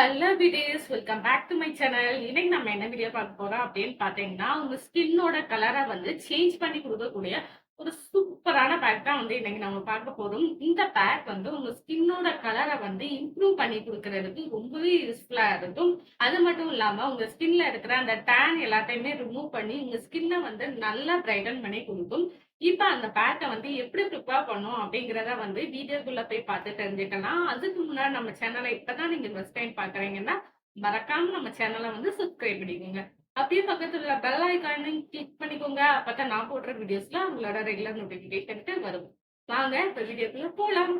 Hello விடியஸ் welcome back to my channel இன்னைக்கு நம்ம என்ன வீடியோ பார்க்க போறோம் அப்படின்னு பார்த்தீங்கன்னா உங்க ஸ்கின்னோட கலரை வந்து சேஞ்ச் பண்ணி கொடுக்கக்கூடிய ஒரு சூப்பரான பேக் தான் வந்து இன்னைக்கு நம்ம பார்க்க போறோம். இந்த பேக் வந்து உங்க ஸ்கின்னோட கலரை வந்து இம்ப்ரூவ் பண்ணி கொடுக்கறதுக்கு ரொம்பவே யூஸ்ஃபுல்லா இருக்கும். அது மட்டும் இல்லாம உங்க ஸ்கின்ல இருக்கிற அந்த டேன் எல்லாத்தையுமே ரிமூவ் பண்ணி உங்க ஸ்கின்னை வந்து நல்லா பிரைட்டன் பண்ணி கொடுக்கும். இப்ப அந்த பேக்கை வந்து எப்படி ப்ரிப்பேர் பண்ணும் அப்படிங்கிறத வந்து வீடியோக்குள்ள போய் பார்த்து தெரிஞ்சுக்கலாம். அதுக்கு முன்னாடி நம்ம சேனலை இப்பதான் நீங்க ஃபர்ஸ்ட் டைம் பாக்குறீங்கன்னா மறக்காம நம்ம சேனலை வந்து சப்ஸ்கிரைப் பண்ணிக்கோங்க. அப்படியே பக்கத்துல உள்ள பெல் ஐக்கானையும் கிளிக் பண்ணிக்கோங்க. அப்பதான் நான் போடுற வீடியோஸ்ல உங்களோட ரெகுலர் நோட்டிபிகேஷனுக்கு வரும். வாங்க இப்ப வீடியோக்குள்ள போலாம்.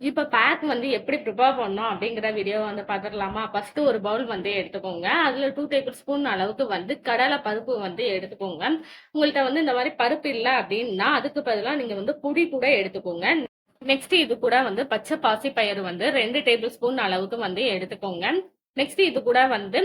இப்ப பேக் வந்து எப்படி ப்ரிப்பேர் பண்ணோம் அப்படிங்கிற வீடியோ வந்து பார்த்துடலாமா? ஃபர்ஸ்ட் ஒரு பவுல் வந்து எடுத்துக்கோங்க. அதுல டூ டேபிள் ஸ்பூன் அளவுக்கு வந்து கடலை பருப்பு வந்து எடுத்துக்கோங்க. உங்கள்ட்ட வந்து இந்த மாதிரி பருப்பு இல்லை அப்படின்னா அதுக்கு பதிலாக நீங்க வந்து புடி கூட எடுத்துக்கோங்க. நெக்ஸ்ட் இது கூட வந்து பச்சை பாசி பயிறு வந்து ரெண்டு டேபிள் ஸ்பூன் அளவுக்கு வந்து எடுத்துக்கோங்க. நெக்ஸ்ட் இது கூட வந்து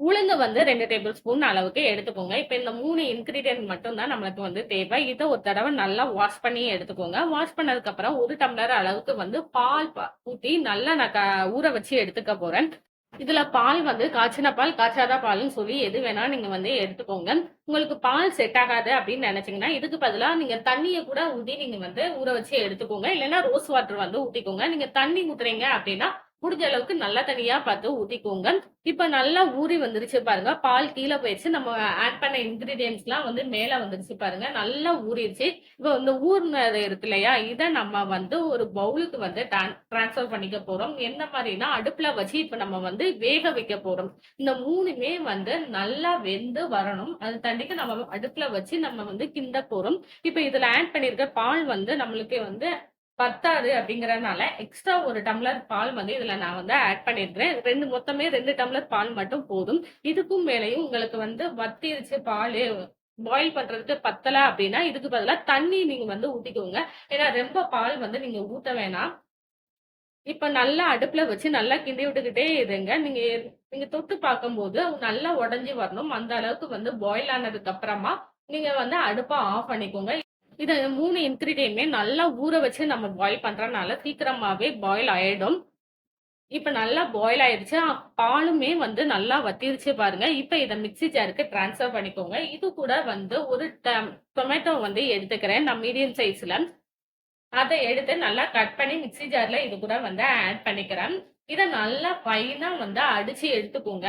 உளுந்து வந்து ரெண்டு டேபிள் ஸ்பூன் அளவுக்கு எடுத்துக்கோங்க. இப்போ இந்த மூணு இன்க்ரீடியன்ட் மட்டும் தான் நம்மளுக்கு வந்து தேவை. இதை ஒரு தடவை நல்லா வாஷ் பண்ணி எடுத்துக்கோங்க. வாஷ் பண்ணதுக்கப்புறம் ஒரு டம்ளர் அளவுக்கு வந்து பால் ஊற்றி நல்லா நான் க- ஊற வச்சு எடுத்துக்க போகிறேன் இதுல பால் வந்து காய்ச்சின பால் காய்ச்சாத பால்னு சொல்லி எது வேணா நீங்க வந்து எடுத்துக்கோங்க. உங்களுக்கு பால் செட் ஆகாது அப்படின்னு நினைச்சீங்கன்னா இதுக்கு பதிலாக நீங்க தண்ணியை கூட ஊற்றி நீங்க வந்து ஊற வச்சு எடுத்துக்கோங்க. இல்லைன்னா ரோஸ் வாட்டர் வந்து ஊற்றிக்கோங்க நீங்க தண்ணி ஊத்துறீங்க அப்படின்னா முடிஞ்ச அளவுக்கு நல்ல தனியாக பார்த்து ஊற்றிக்கோங்க இப்போ நல்லா ஊறி வந்துருச்சு பாருங்க. பால் கீழே போயிடுச்சு நம்ம ஆட் பண்ண இன்கிரீடியன்ஸ்லாம் வந்து மேலே வந்துருச்சு பாருங்க. நல்லா ஊறிடுச்சு இப்போ இந்த ஊர்னது இருக்கு இல்லையா? இதை நம்ம வந்து ஒரு பவுலுக்கு வந்து டிரான்ஸ்ஃபர் பண்ணிக்க போறோம். எந்த மாதிரினா அடுப்புல வச்சு இப்போ நம்ம வந்து வேக வைக்க போறோம். இந்த மூணுமே வந்து நல்லா வெந்து வரணும். அது தண்டிக்கு நம்ம அடுப்புல வச்சு நம்ம வந்து கிண்ட போறோம். இப்போ இதுல ஆட் பண்ணியிருக்க பால் வந்து நம்மளுக்கு வந்து பத்தாது அப்படிங்கறதுனால எக்ஸ்ட்ரா ஒரு டம்ளர் பால் வந்து இதுல நான் வந்து ஆட் பண்ணிருக்கிறேன். ரெண்டு மொத்தமே ரெண்டு டம்ளர் பால் மட்டும் போதும். இதுக்கும் மேலேயும் உங்களுக்கு வந்து வத்திருச்சு பால் பாயில் பண்றதுக்கு பத்தல அப்படின்னா இதுக்கு பதிலாக தண்ணி நீங்க வந்து ஊத்திக்கோங்க. ஏன்னா ரொம்ப பால் வந்து நீங்க ஊத்த வேணாம். இப்ப நல்லா அடுப்புல வச்சு நல்லா கிண்டி விட்டுக்கிட்டே இருங்க. நீங்க நீங்க தொட்டு பார்க்கும்போது நல்லா உடஞ்சி வரணும். அந்த அளவுக்கு வந்து பாயில் ஆனதுக்கு அப்புறமா நீங்க வந்து அடுப்பை ஆஃப் பண்ணிக்கோங்க. இது மூணு இன்க்ரீடியன்ட்மே நல்லா ஊற வச்சு நம்ம பாயில் பண்ணுறனால சீக்கிரமாகவே பாயில் ஆகிடும் இப்போ நல்லா பாயில் ஆயிடுச்சு பாலுமே வந்து நல்லா வத்திருச்சு பாருங்க. இப்போ இதை மிக்ஸி ஜாருக்கு ட்ரான்ஸ்ஃபர் பண்ணிக்கோங்க. இது கூட வந்து ஒரு டொமேட்டோ வந்து எடுத்துக்கிறேன். நான் மீடியம் சைஸ்ல அதை எடுத்து நல்லா கட் பண்ணி மிக்ஸி ஜாரில் இது கூட வந்து ஆட் பண்ணிக்கிறேன். இதை நல்லா ஃபைனாக வந்து அடித்து எடுத்துக்கோங்க.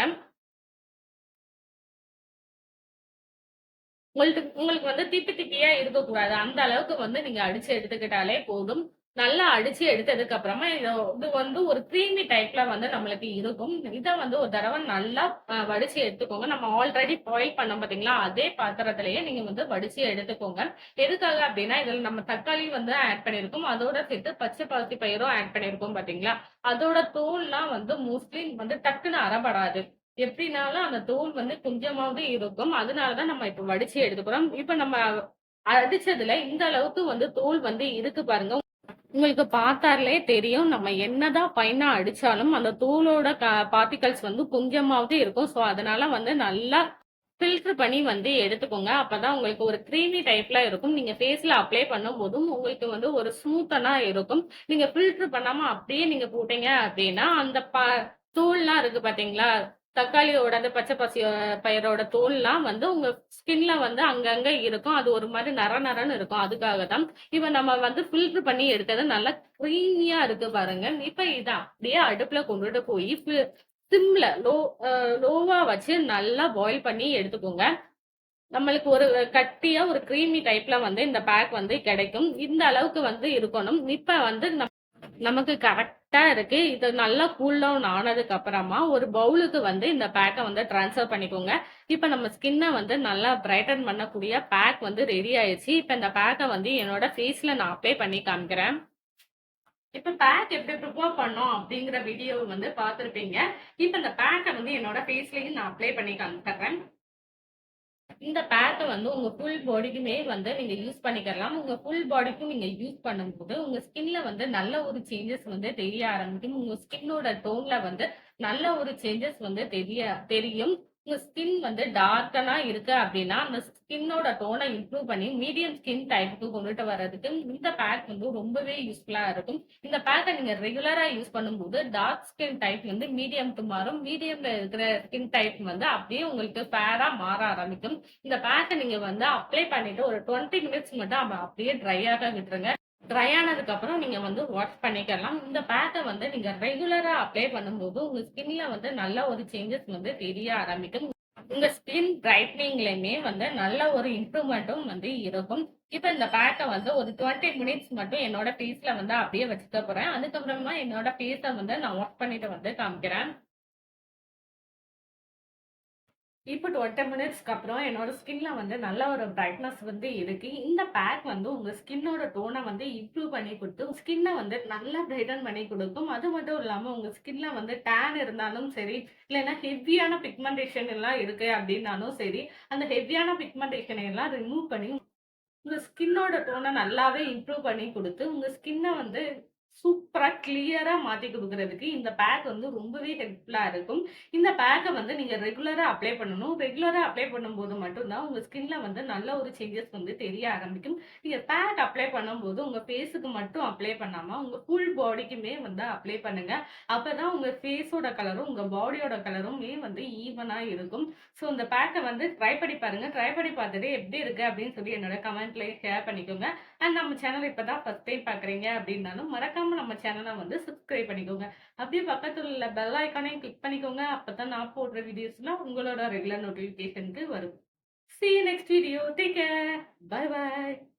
உங்களுக்கு உங்களுக்கு வந்து திப்பி திப்பியா இருக்கக்கூடாது. அந்த அளவுக்கு வந்து நீங்க அடிச்சு எடுத்துக்கிட்டாலே போதும். நல்லா அடிச்சு எடுத்ததுக்கு அப்புறமா இது வந்து ஒரு க்ரீமி டைப்ல வந்து நம்மளுக்கு இருக்கும். இதை வந்து ஒரு தடவை நல்லா வடிச்சு எடுத்துக்கோங்க. நம்ம ஆல்ரெடி பாயில் பண்ணோம் பாத்தீங்களா? அதே பாத்திரத்திலேயே நீங்க வந்து வடிச்சு எடுத்துக்கோங்க. எதுக்காக அப்படின்னா இதுல நம்ம தக்காளி வந்து ஆட் பண்ணிருக்கோம் அதோட சேர்த்து பச்சை பாசி பயிரும் ஆட் பண்ணிருக்கோம் பாத்தீங்களா? அதோட தோல்லாம் வந்து மோஸ்ட்லி வந்து டக்குன்னு அறப்படாது. எப்படினாலும் அந்த தோல் வந்து கொஞ்சமாவது இருக்கும். அதனாலதான் நம்ம இப்ப வடிச்சு எடுத்துக்கிறோம். இப்ப நம்ம அடிச்சதுல இந்த அளவுக்கு வந்து தோல் வந்து இருக்கு பாருங்க. உங்களுக்கு பார்த்தாலே தெரியும் நம்ம என்னதான் பைனா அடிச்சாலும் அந்த தோலோட பார்ட்டிகல்ஸ் வந்து கொஞ்சமாவது இருக்கும். ஸோ அதனால வந்து நல்லா ஃபில்டர் பண்ணி வந்து எடுத்துக்கோங்க. அப்பதான் உங்களுக்கு ஒரு க்ரீமி டைப்ல இருக்கும். நீங்க ஃபேஸ்ல அப்ளை பண்ணும் போதும் உங்களுக்கு வந்து ஒரு ஸ்மூத்தனா இருக்கும். நீங்க ஃபில்டர் பண்ணாம அப்படியே நீங்க போட்டீங்க அப்படின்னா அந்த ப தோல்லாம் இருக்கு பாத்தீங்களா? தக்காளியோட அந்த பச்சை பசிய பயிரோட தோல்லாம் வந்து உங்க ஸ்கின்ல வந்து அங்கங்க இருக்கும். அது ஒரு மாதிரி நர நரன்னு இருக்கும். அதுக்காக தான் இப்ப நம்ம வந்து ஃபில்டர் பண்ணி எடுத்தது நல்லா க்ரீமியா இருக்கு பாருங்க. இப்ப இதான் அப்படியே அடுப்புல கொண்டுட்டு போய் சிம்ல லோ லோவா வச்சு நல்லா பாயில் பண்ணி எடுத்துக்கோங்க. நம்மளுக்கு ஒரு கட்டியா ஒரு க்ரீமி டைப்ல வந்து இந்த பேக் வந்து கிடைக்கும். இந்த அளவுக்கு வந்து இருக்கணும். இப்ப வந்து நமக்கு கரெக்டாக இருக்கு. இது நல்லா கூல் டவுன் ஆனதுக்கு அப்புறமா ஒரு பவுலுக்கு வந்து இந்த பேக்கை வந்து ட்ரான்ஸ்ஃபர் பண்ணிக்கோங்க. இப்போ நம்ம ஸ்கின்னை வந்து நல்லா பிரைட்டன் பண்ணக்கூடிய பேக் வந்து ரெடி ஆயிடுச்சு. இப்போ இந்த பேக்கை வந்து என்னோட ஃபேஸ்ல நான் அப்ளை பண்ணி காமிக்கிறேன். இப்போ பேக் எப்படி ப்ரிப்பேர் பண்ணோம் அப்படிங்கிற வீடியோ வந்து பார்த்துருப்பீங்க. இப்போ இந்த பேக்கை வந்து என்னோட ஃபேஸ்லேயும் நான் அப்ளை பண்ணி காமிக்கிறேன். இந்த பேக்கை வந்து உங்க ஃபுல் பாடிக்குமே வந்து நீங்க யூஸ் பண்ணிக்கலாம். உங்க ஃபுல் பாடிக்கும் நீங்க யூஸ் பண்ணும்போது உங்க ஸ்கின்ல வந்து நல்ல ஒரு சேஞ்சஸ் வந்து தெரிய ஆரம்பிக்கும். உங்க ஸ்கின்னோட டோன்ல வந்து நல்ல ஒரு சேஞ்சஸ் வந்து தெரிய தெரியும். உங்கள் ஸ்கின் வந்து டார்க்கனாக இருக்குது அப்படின்னா, அந்த ஸ்கின்னோட டோனை இம்ப்ரூவ் பண்ணி மீடியம் ஸ்கின் டைப்புக்கு கொண்டுட்டு வர்றதுக்கு இந்த பேக் வந்து ரொம்பவே யூஸ்ஃபுல்லாக இருக்கும். இந்த பேக்கை நீங்கள் ரெகுலராக யூஸ் பண்ணும்போது டார்க் ஸ்கின் டைப் வந்து மீடியம்க்கு மாறும். மீடியம்ல இருக்கிற ஸ்கின் டைப் வந்து அப்படியே உங்களுக்கு ஃபேராக மாற ஆரம்பிக்கும். இந்த பேக்கை நீங்கள் வந்து அப்ளை பண்ணிட்டு ஒரு 20 மினிட்ஸ் மட்டும் அப்படியே ட்ரை ஆக விட்டுருங்க. ட்ரை ஆனதுக்கு அப்புறம் நீங்க வந்து வாஷ் பண்ணிக்கலாம். இந்த பேக்கை வந்து நீங்க ரெகுலரா அப்ளை பண்ணும்போது, உங்க ஸ்கின்ல வந்து நல்ல ஒரு சேஞ்சஸ் வந்து தெரிய ஆரம்பிக்கும். உங்க ஸ்கின் பிரைட்னிங்லயுமே வந்து நல்ல ஒரு இம்ப்ரூவ்மெண்ட்டும் வந்து இருக்கும். இப்போ இந்த பேக்கை வந்து ஒரு 20 மினிட்ஸ் மட்டும் என்னோட ஃபேஸ்ல வந்து அப்படியே வச்சுக்க போறேன். அதுக்கப்புறமா என்னோட ஃபேஸை வந்து நான் வாஷ் பண்ணிட்டு வந்து காமிக்கிறேன். இப்போ 20 மினிட்ஸ்க்கு அப்புறம் என்னோட ஸ்கின்ல வந்து நல்ல ஒரு பிரைட்னஸ் வந்து இருக்கு. இந்த பேக் வந்து உங்க ஸ்கின்னோட டோனை வந்து இம்ப்ரூவ் பண்ணி கொடுத்து ஸ்கின்ன வந்து நல்லா பிரைட்டன் பண்ணி கொடுக்கும் அது மட்டும் இல்லாம உங்க ஸ்கின்ல வந்து டேன் இருந்தாலும் சரி, இல்லைன்னா ஹெவியான பிக்மெண்டேஷன் எல்லாம் இருக்கு அப்படின்னாலும் சரி, அந்த ஹெவியான பிக்மெண்டேஷனை எல்லாம் ரிமூவ் பண்ணி, உங்க ஸ்கின்னோட டோனை நல்லாவே இம்ப்ரூவ் பண்ணி கொடுத்து உங்க ஸ்கின்னை வந்து சூப்பரா கிளியரா மாத்தி கொடுக்கறதுக்கு இந்த பேக் வந்து ரொம்பவே ஹெல்ப்ஃபுல்லா இருக்கும். இந்த பேக்கை வந்து நீங்க ரெகுலரா அப்ளை பண்ணணும். ரெகுலரா அப்ளை பண்ணும்போது மட்டும் தான் உங்க ஸ்கின்ல வந்து நல்ல ஒரு சேஞ்சஸ் வந்து தெரிய ஆரம்பிக்கும். நீங்க பேக் அப்ளை பண்ணும்போது உங்க ஃபேஸுக்கு மட்டும் அப்ளை பண்ணாம, உங்க ஃபுல் பாடிக்குமே வந்து அப்ளை பண்ணுங்க. அப்பதான் உங்க ஃபேஸோட கலரும், உங்க பாடியோட கலருமே வந்து ஈவனா இருக்கும். ஸோ இந்த பேக்கை வந்து ட்ரை பண்ணி பாருங்க. ட்ரை பண்ணி பார்த்துட்டு எப்படி இருக்கு அப்படின்னு சொல்லி என்னோட கமெண்ட்ல ஷேர் பண்ணிக்கோங்க. அண்ட் நம்ம சேனல் இப்போ தான் ஃபர்ஸ்ட் டைம் பார்க்குறீங்க அப்படின்னாலும், மறக்காம நம்ம சேனலை வந்து சப்ஸ்கிரைப் பண்ணிக்கோங்க. அப்படியே பக்கத்துல உள்ள பெல் ஐக்கானையும் கிளிக் பண்ணிக்கோங்க. அப்பதான் நான் போடுற வீடியோஸ்லாம் உங்களோட ரெகுலர் நோட்டிஃபிகேஷனுக்கு வரும். See next video take care bye bye.